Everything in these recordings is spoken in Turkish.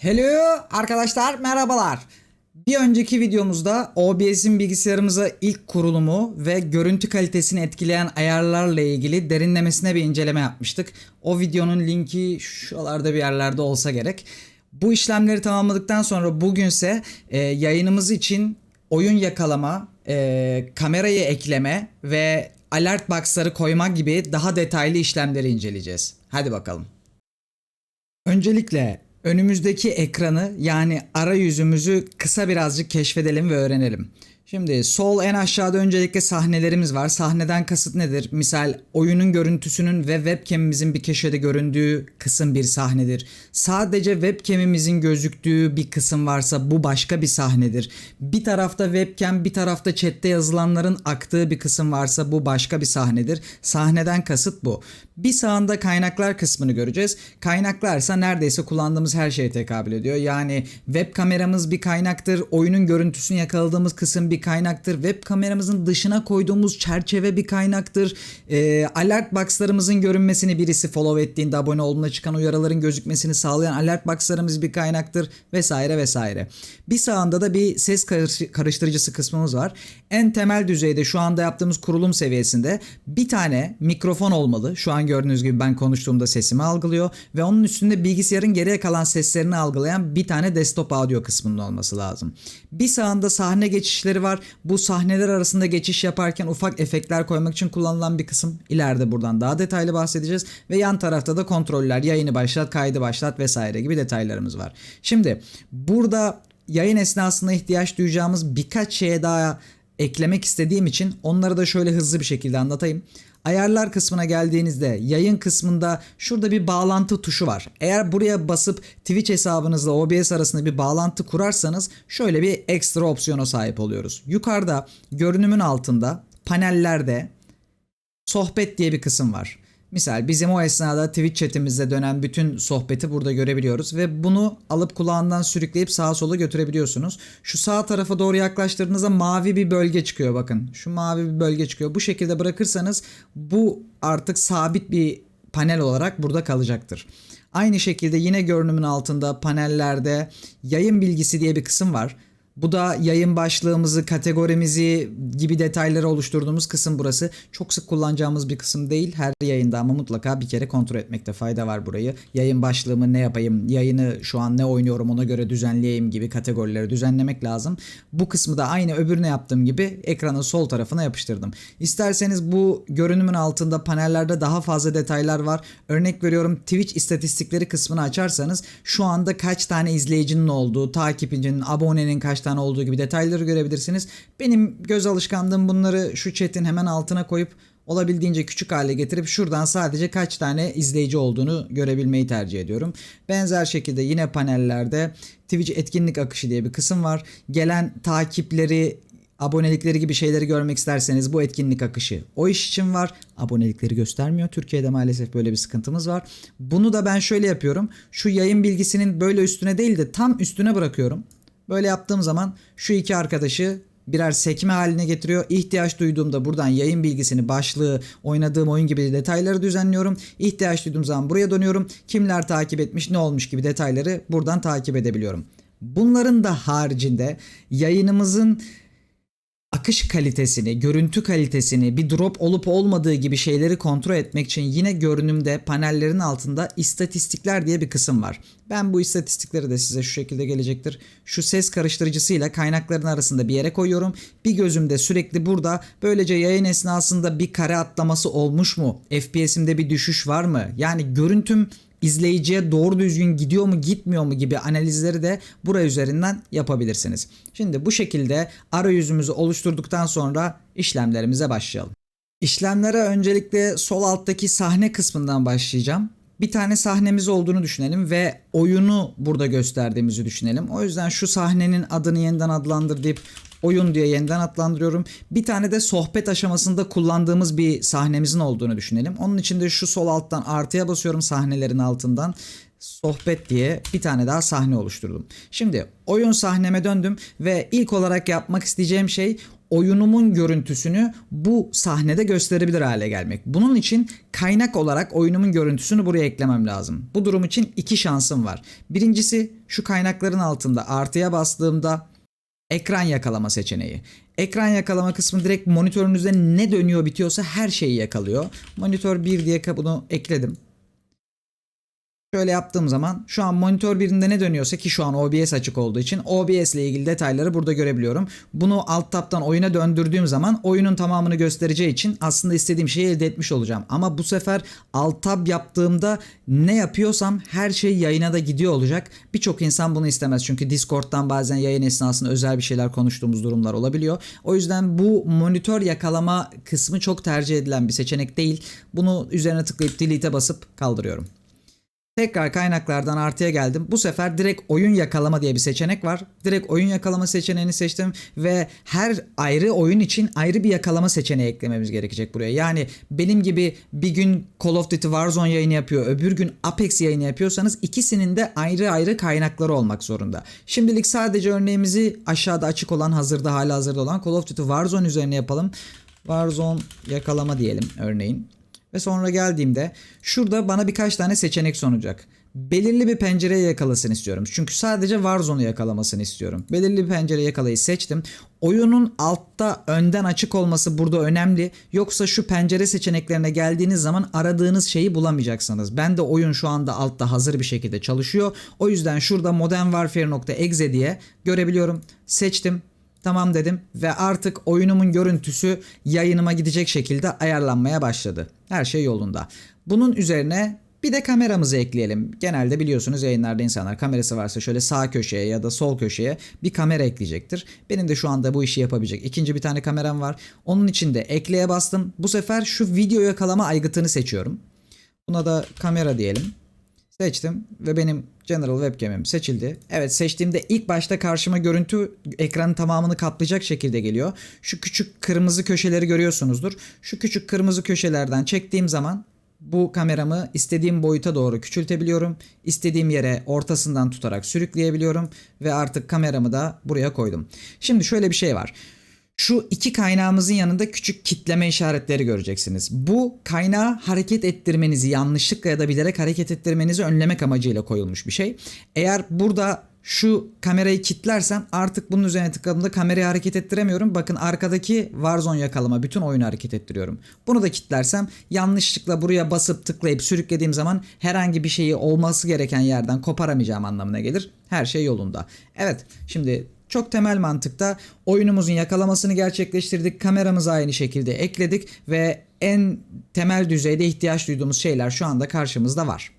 Hello arkadaşlar merhabalar. Bir önceki videomuzda OBS'in bilgisayarımıza ilk kurulumu ve görüntü kalitesini etkileyen ayarlarla ilgili derinlemesine bir inceleme yapmıştık. O videonun linki şuralarda bir yerlerde olsa gerek. Bu işlemleri tamamladıktan sonra bugünse e, yayınımız için oyun yakalama, e, kamerayı ekleme ve alert box'ları koyma gibi daha detaylı işlemleri inceleyeceğiz. Hadi bakalım. Öncelikle önümüzdeki ekranı yani arayüzümüzü kısa birazcık keşfedelim ve öğrenelim. Şimdi sol en aşağıda öncelikle sahnelerimiz var. Sahneden kasıt nedir? Misal oyunun görüntüsünün ve webcam'imizin bir köşede göründüğü kısım bir sahnedir. Sadece webcam'imizin gözüktüğü bir kısım varsa bu başka bir sahnedir. Bir tarafta webcam bir tarafta chatte yazılanların aktığı bir kısım varsa bu başka bir sahnedir. Sahneden kasıt bu. Bir sağında kaynaklar kısmını göreceğiz. Kaynaklarsa neredeyse kullandığımız her şeye tekabül ediyor. Yani web kameramız bir kaynaktır. Oyunun görüntüsünü yakaladığımız kısım bir kaynaktır. Web kameramızın dışına koyduğumuz çerçeve bir kaynaktır. Ee, alert box'larımızın görünmesini birisi follow ettiğinde abone olduğunda çıkan uyarıların gözükmesini sağlayan alert box'larımız bir kaynaktır vesaire vesaire. Bir sağında da bir ses karış- karıştırıcısı kısmımız var. En temel düzeyde şu anda yaptığımız kurulum seviyesinde bir tane mikrofon olmalı. Şu an gördüğünüz gibi ben konuştuğumda sesimi algılıyor ve onun üstünde bilgisayarın geriye kalan seslerini algılayan bir tane desktop audio kısmının olması lazım. Bir sağında sahne geçişleri var. Bu sahneler arasında geçiş yaparken ufak efektler koymak için kullanılan bir kısım. İleride buradan daha detaylı bahsedeceğiz ve yan tarafta da kontroller, yayını başlat, kaydı başlat vesaire gibi detaylarımız var. Şimdi burada yayın esnasında ihtiyaç duyacağımız birkaç şeye daha eklemek istediğim için onları da şöyle hızlı bir şekilde anlatayım. Ayarlar kısmına geldiğinizde yayın kısmında şurada bir bağlantı tuşu var. Eğer buraya basıp Twitch hesabınızla OBS arasında bir bağlantı kurarsanız şöyle bir ekstra opsiyona sahip oluyoruz. Yukarıda görünümün altında panellerde sohbet diye bir kısım var. Misal bizim o esnada Twitch chatimizde dönen bütün sohbeti burada görebiliyoruz ve bunu alıp kulağından sürükleyip sağa sola götürebiliyorsunuz. Şu sağ tarafa doğru yaklaştırdığınızda mavi bir bölge çıkıyor bakın. Şu mavi bir bölge çıkıyor. Bu şekilde bırakırsanız bu artık sabit bir panel olarak burada kalacaktır. Aynı şekilde yine görünümün altında panellerde yayın bilgisi diye bir kısım var. Bu da yayın başlığımızı, kategorimizi gibi detayları oluşturduğumuz kısım burası. Çok sık kullanacağımız bir kısım değil. Her yayında ama mutlaka bir kere kontrol etmekte fayda var burayı. Yayın başlığımı ne yapayım, yayını şu an ne oynuyorum ona göre düzenleyeyim gibi kategorileri düzenlemek lazım. Bu kısmı da aynı öbürüne yaptığım gibi ekranın sol tarafına yapıştırdım. İsterseniz bu görünümün altında panellerde daha fazla detaylar var. Örnek veriyorum Twitch istatistikleri kısmını açarsanız şu anda kaç tane izleyicinin olduğu, takipçinin, abonenin kaç tane olduğu gibi detayları görebilirsiniz. Benim göz alışkanlığım bunları şu chat'in hemen altına koyup olabildiğince küçük hale getirip şuradan sadece kaç tane izleyici olduğunu görebilmeyi tercih ediyorum. Benzer şekilde yine panellerde Twitch etkinlik akışı diye bir kısım var. Gelen takipleri abonelikleri gibi şeyleri görmek isterseniz bu etkinlik akışı o iş için var. Abonelikleri göstermiyor. Türkiye'de maalesef böyle bir sıkıntımız var. Bunu da ben şöyle yapıyorum. Şu yayın bilgisinin böyle üstüne değil de tam üstüne bırakıyorum. Böyle yaptığım zaman şu iki arkadaşı birer sekme haline getiriyor. İhtiyaç duyduğumda buradan yayın bilgisini, başlığı, oynadığım oyun gibi detayları düzenliyorum. İhtiyaç duyduğum zaman buraya dönüyorum. Kimler takip etmiş, ne olmuş gibi detayları buradan takip edebiliyorum. Bunların da haricinde yayınımızın akış kalitesini, görüntü kalitesini, bir drop olup olmadığı gibi şeyleri kontrol etmek için yine görünümde panellerin altında istatistikler diye bir kısım var. Ben bu istatistikleri de size şu şekilde gelecektir. Şu ses karıştırıcısıyla kaynakların arasında bir yere koyuyorum. Bir gözümde sürekli burada böylece yayın esnasında bir kare atlaması olmuş mu? FPS'imde bir düşüş var mı? Yani görüntüm izleyiciye doğru düzgün gidiyor mu gitmiyor mu gibi analizleri de buraya üzerinden yapabilirsiniz. Şimdi bu şekilde arayüzümüzü oluşturduktan sonra işlemlerimize başlayalım. İşlemlere öncelikle sol alttaki sahne kısmından başlayacağım. Bir tane sahnemiz olduğunu düşünelim ve oyunu burada gösterdiğimizi düşünelim. O yüzden şu sahnenin adını yeniden adlandır deyip oyun diye yeniden adlandırıyorum. Bir tane de sohbet aşamasında kullandığımız bir sahnemizin olduğunu düşünelim. Onun için de şu sol alttan artıya basıyorum sahnelerin altından. Sohbet diye bir tane daha sahne oluşturdum. Şimdi oyun sahneme döndüm ve ilk olarak yapmak isteyeceğim şey oyunumun görüntüsünü bu sahnede gösterebilir hale gelmek. Bunun için kaynak olarak oyunumun görüntüsünü buraya eklemem lazım. Bu durum için iki şansım var. Birincisi şu kaynakların altında artıya bastığımda ekran yakalama seçeneği. Ekran yakalama kısmı direkt monitörünüzde ne dönüyor bitiyorsa her şeyi yakalıyor. Monitör 1 diye bunu ekledim. Şöyle yaptığım zaman şu an monitör birinde ne dönüyorsa ki şu an OBS açık olduğu için OBS ile ilgili detayları burada görebiliyorum. Bunu alt tab'tan oyuna döndürdüğüm zaman oyunun tamamını göstereceği için aslında istediğim şeyi elde etmiş olacağım. Ama bu sefer alt tab yaptığımda ne yapıyorsam her şey yayına da gidiyor olacak. Birçok insan bunu istemez çünkü Discord'dan bazen yayın esnasında özel bir şeyler konuştuğumuz durumlar olabiliyor. O yüzden bu monitör yakalama kısmı çok tercih edilen bir seçenek değil. Bunu üzerine tıklayıp delete'e basıp kaldırıyorum. Tekrar kaynaklardan artıya geldim. Bu sefer direkt oyun yakalama diye bir seçenek var. Direkt oyun yakalama seçeneğini seçtim ve her ayrı oyun için ayrı bir yakalama seçeneği eklememiz gerekecek buraya. Yani benim gibi bir gün Call of Duty Warzone yayını yapıyor, öbür gün Apex yayını yapıyorsanız ikisinin de ayrı ayrı kaynakları olmak zorunda. Şimdilik sadece örneğimizi aşağıda açık olan, hazırda hala hazırda olan Call of Duty Warzone üzerine yapalım. Warzone yakalama diyelim örneğin. Ve sonra geldiğimde şurada bana birkaç tane seçenek sunacak. Belirli bir pencereye yakalasın istiyorum. Çünkü sadece Warzone'u yakalamasını istiyorum. Belirli bir pencere yakalayı seçtim. Oyunun altta önden açık olması burada önemli. Yoksa şu pencere seçeneklerine geldiğiniz zaman aradığınız şeyi bulamayacaksınız. Ben de oyun şu anda altta hazır bir şekilde çalışıyor. O yüzden şurada modernwarfare.exe diye görebiliyorum. Seçtim. Tamam dedim ve artık oyunumun görüntüsü yayınıma gidecek şekilde ayarlanmaya başladı. Her şey yolunda. Bunun üzerine bir de kameramızı ekleyelim. Genelde biliyorsunuz yayınlarda insanlar kamerası varsa şöyle sağ köşeye ya da sol köşeye bir kamera ekleyecektir. Benim de şu anda bu işi yapabilecek ikinci bir tane kameram var. Onun için de ekleye bastım. Bu sefer şu video yakalama aygıtını seçiyorum. Buna da kamera diyelim. Seçtim ve benim General Webcam'im seçildi. Evet seçtiğimde ilk başta karşıma görüntü ekranın tamamını kaplayacak şekilde geliyor. Şu küçük kırmızı köşeleri görüyorsunuzdur. Şu küçük kırmızı köşelerden çektiğim zaman bu kameramı istediğim boyuta doğru küçültebiliyorum. İstediğim yere ortasından tutarak sürükleyebiliyorum ve artık kameramı da buraya koydum. Şimdi şöyle bir şey var. Şu iki kaynağımızın yanında küçük kitleme işaretleri göreceksiniz. Bu kaynağı hareket ettirmenizi yanlışlıkla ya da bilerek hareket ettirmenizi önlemek amacıyla koyulmuş bir şey. Eğer burada şu kamerayı kitlersem artık bunun üzerine tıkladığımda kamerayı hareket ettiremiyorum. Bakın arkadaki Warzone yakalama bütün oyunu hareket ettiriyorum. Bunu da kitlersem yanlışlıkla buraya basıp tıklayıp sürüklediğim zaman herhangi bir şeyi olması gereken yerden koparamayacağım anlamına gelir. Her şey yolunda. Evet şimdi çok temel mantıkta oyunumuzun yakalamasını gerçekleştirdik. Kameramızı aynı şekilde ekledik ve en temel düzeyde ihtiyaç duyduğumuz şeyler şu anda karşımızda var.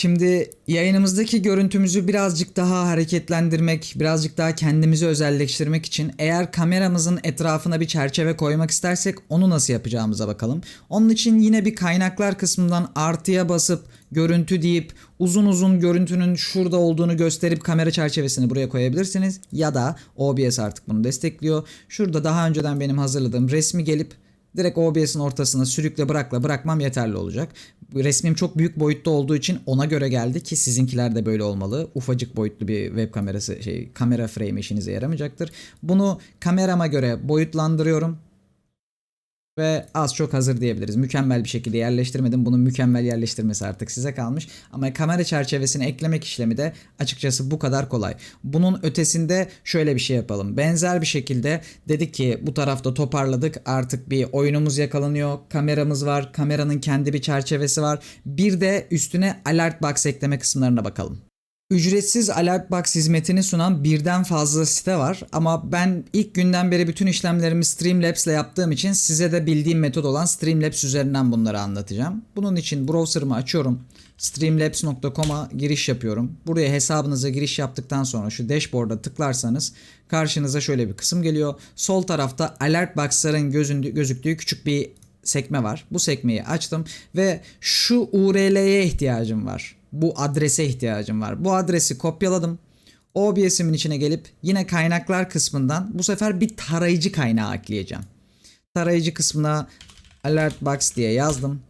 Şimdi yayınımızdaki görüntümüzü birazcık daha hareketlendirmek, birazcık daha kendimizi özelleştirmek için eğer kameramızın etrafına bir çerçeve koymak istersek onu nasıl yapacağımıza bakalım. Onun için yine bir kaynaklar kısmından artıya basıp görüntü deyip uzun uzun görüntünün şurada olduğunu gösterip kamera çerçevesini buraya koyabilirsiniz. Ya da OBS artık bunu destekliyor. Şurada daha önceden benim hazırladığım resmi gelip Direkt OBS'in ortasına sürükle bırakla bırakmam yeterli olacak. Resmim çok büyük boyutta olduğu için ona göre geldi ki sizinkiler de böyle olmalı. Ufacık boyutlu bir web kamerası şey kamera frame işinize yaramayacaktır. Bunu kamerama göre boyutlandırıyorum ve az çok hazır diyebiliriz. Mükemmel bir şekilde yerleştirmedim. Bunun mükemmel yerleştirmesi artık size kalmış. Ama kamera çerçevesini eklemek işlemi de açıkçası bu kadar kolay. Bunun ötesinde şöyle bir şey yapalım. Benzer bir şekilde dedik ki bu tarafta toparladık. Artık bir oyunumuz yakalanıyor. Kameramız var. Kameranın kendi bir çerçevesi var. Bir de üstüne alert box ekleme kısımlarına bakalım. Ücretsiz Alert Box hizmetini sunan birden fazla site var ama ben ilk günden beri bütün işlemlerimi Streamlabs ile yaptığım için size de bildiğim metod olan Streamlabs üzerinden bunları anlatacağım. Bunun için browser'ımı açıyorum. Streamlabs.com'a giriş yapıyorum. Buraya hesabınıza giriş yaptıktan sonra şu dashboard'a tıklarsanız karşınıza şöyle bir kısım geliyor. Sol tarafta Alert Box'ların gözüktüğü küçük bir sekme var. Bu sekmeyi açtım ve şu URL'ye ihtiyacım var bu adrese ihtiyacım var. Bu adresi kopyaladım. OBS'imin içine gelip yine kaynaklar kısmından bu sefer bir tarayıcı kaynağı ekleyeceğim. Tarayıcı kısmına alert box diye yazdım.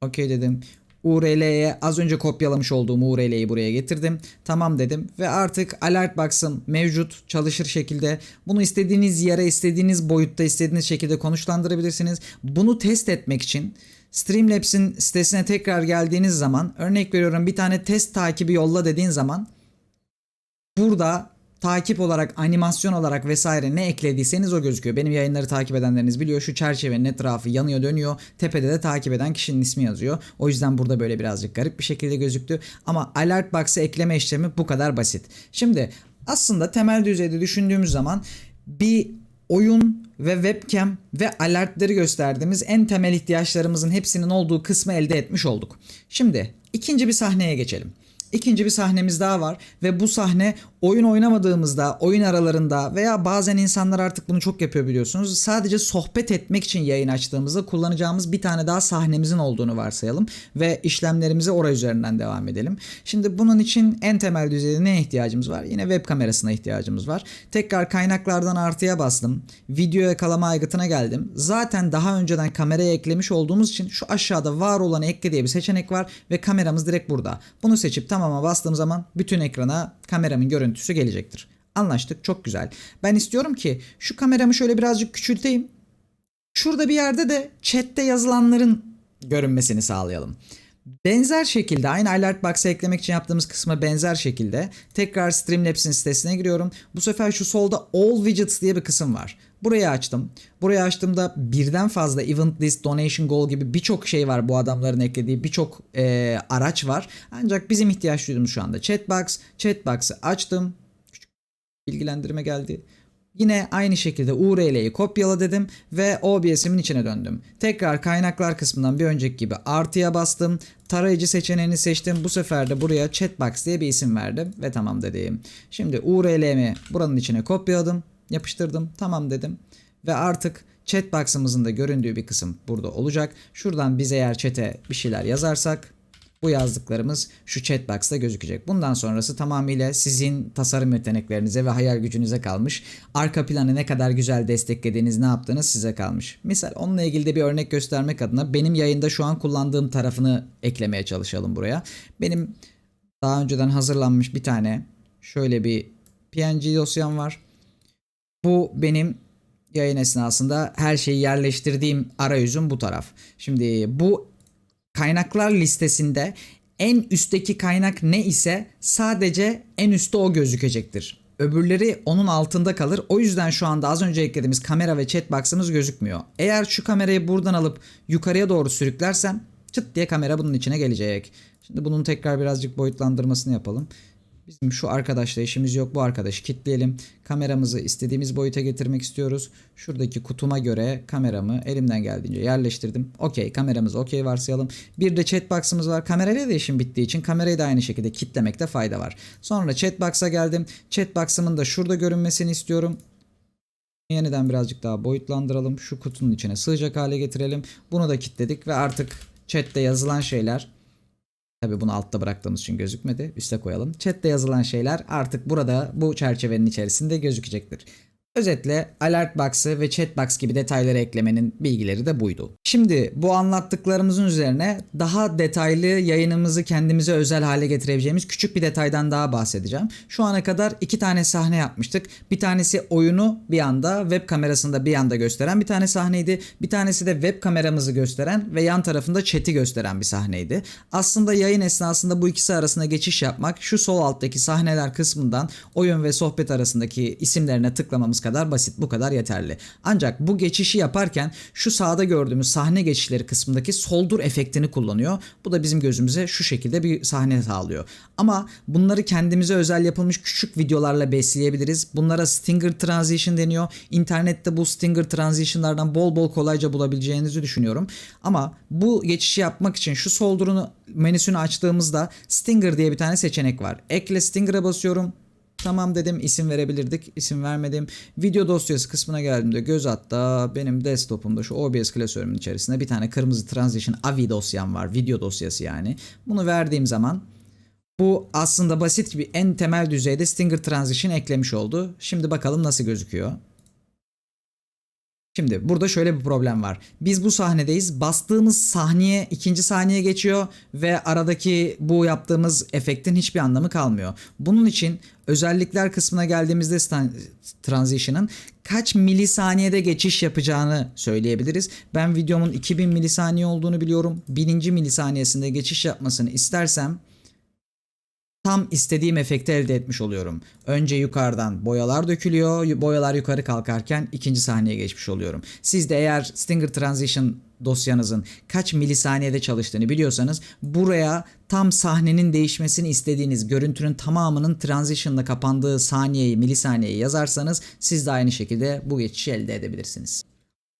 Okey dedim. URL'ye az önce kopyalamış olduğum URL'yi buraya getirdim. Tamam dedim ve artık alert box'ım mevcut çalışır şekilde. Bunu istediğiniz yere, istediğiniz boyutta, istediğiniz şekilde konuşlandırabilirsiniz. Bunu test etmek için Streamlabs'in sitesine tekrar geldiğiniz zaman örnek veriyorum bir tane test takibi yolla dediğin zaman burada takip olarak, animasyon olarak vesaire ne eklediyseniz o gözüküyor. Benim yayınları takip edenleriniz biliyor. Şu çerçevenin etrafı yanıyor dönüyor. Tepede de takip eden kişinin ismi yazıyor. O yüzden burada böyle birazcık garip bir şekilde gözüktü. Ama alert box'a ekleme işlemi bu kadar basit. Şimdi aslında temel düzeyde düşündüğümüz zaman bir oyun ve webcam ve alertleri gösterdiğimiz en temel ihtiyaçlarımızın hepsinin olduğu kısmı elde etmiş olduk. Şimdi ikinci bir sahneye geçelim. İkinci bir sahnemiz daha var ve bu sahne oyun oynamadığımızda, oyun aralarında veya bazen insanlar artık bunu çok yapıyor biliyorsunuz. Sadece sohbet etmek için yayın açtığımızda kullanacağımız bir tane daha sahnemizin olduğunu varsayalım ve işlemlerimize oraya üzerinden devam edelim. Şimdi bunun için en temel düzeyde ne ihtiyacımız var? Yine web kamerasına ihtiyacımız var. Tekrar kaynaklardan artıya bastım. Video yakalama aygıtına geldim. Zaten daha önceden kameraya eklemiş olduğumuz için şu aşağıda var olanı ekle diye bir seçenek var ve kameramız direkt burada. Bunu seçip tamama bastığım zaman bütün ekrana kameramın görüntüsü gelecektir. Anlaştık çok güzel. Ben istiyorum ki şu kameramı şöyle birazcık küçülteyim. Şurada bir yerde de chatte yazılanların görünmesini sağlayalım. Benzer şekilde aynı alert box'a eklemek için yaptığımız kısma benzer şekilde tekrar Streamlabs'in sitesine giriyorum. Bu sefer şu solda All Widgets diye bir kısım var. Burayı açtım. Burayı açtığımda birden fazla event list, donation goal gibi birçok şey var bu adamların eklediği birçok e, araç var. Ancak bizim ihtiyaç duyduğumuz şu anda chatbox. Chatbox'ı açtım. Küçük bilgilendirme geldi. Yine aynı şekilde URL'yi kopyala dedim ve OBS'imin içine döndüm. Tekrar kaynaklar kısmından bir önceki gibi artıya bastım. Tarayıcı seçeneğini seçtim. Bu sefer de buraya chatbox diye bir isim verdim ve tamam dedim. Şimdi URL'mi buranın içine kopyaladım. Yapıştırdım. Tamam dedim. Ve artık chatbox'ımızın da göründüğü bir kısım burada olacak. Şuradan biz eğer chat'e bir şeyler yazarsak bu yazdıklarımız şu chatbox'ta gözükecek. Bundan sonrası tamamıyla sizin tasarım yeteneklerinize ve hayal gücünüze kalmış. Arka planı ne kadar güzel desteklediğiniz, ne yaptığınız size kalmış. Misal onunla ilgili de bir örnek göstermek adına benim yayında şu an kullandığım tarafını eklemeye çalışalım buraya. Benim daha önceden hazırlanmış bir tane şöyle bir PNG dosyam var. Bu benim yayın esnasında her şeyi yerleştirdiğim arayüzüm bu taraf. Şimdi bu kaynaklar listesinde en üstteki kaynak ne ise sadece en üstte o gözükecektir. Öbürleri onun altında kalır. O yüzden şu anda az önce eklediğimiz kamera ve chatbox'ımız gözükmüyor. Eğer şu kamerayı buradan alıp yukarıya doğru sürüklersem çıt diye kamera bunun içine gelecek. Şimdi bunun tekrar birazcık boyutlandırmasını yapalım. Bizim şu arkadaşla işimiz yok. Bu arkadaşı kilitleyelim. Kameramızı istediğimiz boyuta getirmek istiyoruz. Şuradaki kutuma göre kameramı elimden geldiğince yerleştirdim. Okey kameramız okey varsayalım. Bir de chatbox'ımız var. Kamerayla da işim bittiği için kamerayı da aynı şekilde kitlemekte fayda var. Sonra chatbox'a geldim. Chatbox'ımın da şurada görünmesini istiyorum. Yeniden birazcık daha boyutlandıralım. Şu kutunun içine sığacak hale getirelim. Bunu da kilitledik ve artık chatte yazılan şeyler Tabi bunu altta bıraktığımız için gözükmedi. Üste koyalım. Chat'te yazılan şeyler artık burada bu çerçevenin içerisinde gözükecektir. Özetle alert box'ı ve chat box gibi detayları eklemenin bilgileri de buydu. Şimdi bu anlattıklarımızın üzerine daha detaylı yayınımızı kendimize özel hale getirebileceğimiz küçük bir detaydan daha bahsedeceğim. Şu ana kadar iki tane sahne yapmıştık. Bir tanesi oyunu bir anda web kamerasında bir anda gösteren bir tane sahneydi. Bir tanesi de web kameramızı gösteren ve yan tarafında chat'i gösteren bir sahneydi. Aslında yayın esnasında bu ikisi arasında geçiş yapmak şu sol alttaki sahneler kısmından oyun ve sohbet arasındaki isimlerine tıklamamız kadar basit bu kadar yeterli. Ancak bu geçişi yaparken şu sağda gördüğümüz sahne geçişleri kısmındaki soldur efektini kullanıyor. Bu da bizim gözümüze şu şekilde bir sahne sağlıyor. Ama bunları kendimize özel yapılmış küçük videolarla besleyebiliriz. Bunlara Stinger Transition deniyor. İnternette bu Stinger Transition'lardan bol bol kolayca bulabileceğinizi düşünüyorum. Ama bu geçişi yapmak için şu soldurunu menüsünü açtığımızda Stinger diye bir tane seçenek var. Ekle Stinger'a basıyorum. Tamam dedim isim verebilirdik. isim vermedim. Video dosyası kısmına geldiğimde göz hatta benim desktop'umda şu OBS klasörümün içerisinde bir tane kırmızı transition AVI dosyam var. Video dosyası yani. Bunu verdiğim zaman bu aslında basit gibi en temel düzeyde Stinger Transition eklemiş oldu. Şimdi bakalım nasıl gözüküyor. Şimdi burada şöyle bir problem var. Biz bu sahnedeyiz. Bastığımız sahneye ikinci saniye geçiyor ve aradaki bu yaptığımız efektin hiçbir anlamı kalmıyor. Bunun için özellikler kısmına geldiğimizde transition'ın kaç milisaniyede geçiş yapacağını söyleyebiliriz. Ben videomun 2000 milisaniye olduğunu biliyorum. 1000. milisaniyesinde geçiş yapmasını istersem tam istediğim efekti elde etmiş oluyorum. Önce yukarıdan boyalar dökülüyor. Boyalar yukarı kalkarken ikinci sahneye geçmiş oluyorum. Siz de eğer Stinger Transition dosyanızın kaç milisaniyede çalıştığını biliyorsanız buraya tam sahnenin değişmesini istediğiniz görüntünün tamamının transition'la kapandığı saniyeyi milisaniyeyi yazarsanız siz de aynı şekilde bu geçişi elde edebilirsiniz.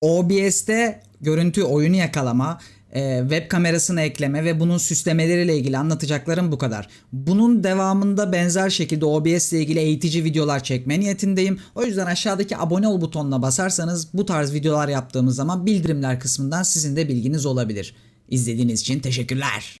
OBS'te görüntü oyunu yakalama, e, web kamerasını ekleme ve bunun süslemeleriyle ilgili anlatacaklarım bu kadar. Bunun devamında benzer şekilde OBS ile ilgili eğitici videolar çekme niyetindeyim. O yüzden aşağıdaki abone ol butonuna basarsanız bu tarz videolar yaptığımız zaman bildirimler kısmından sizin de bilginiz olabilir. İzlediğiniz için teşekkürler.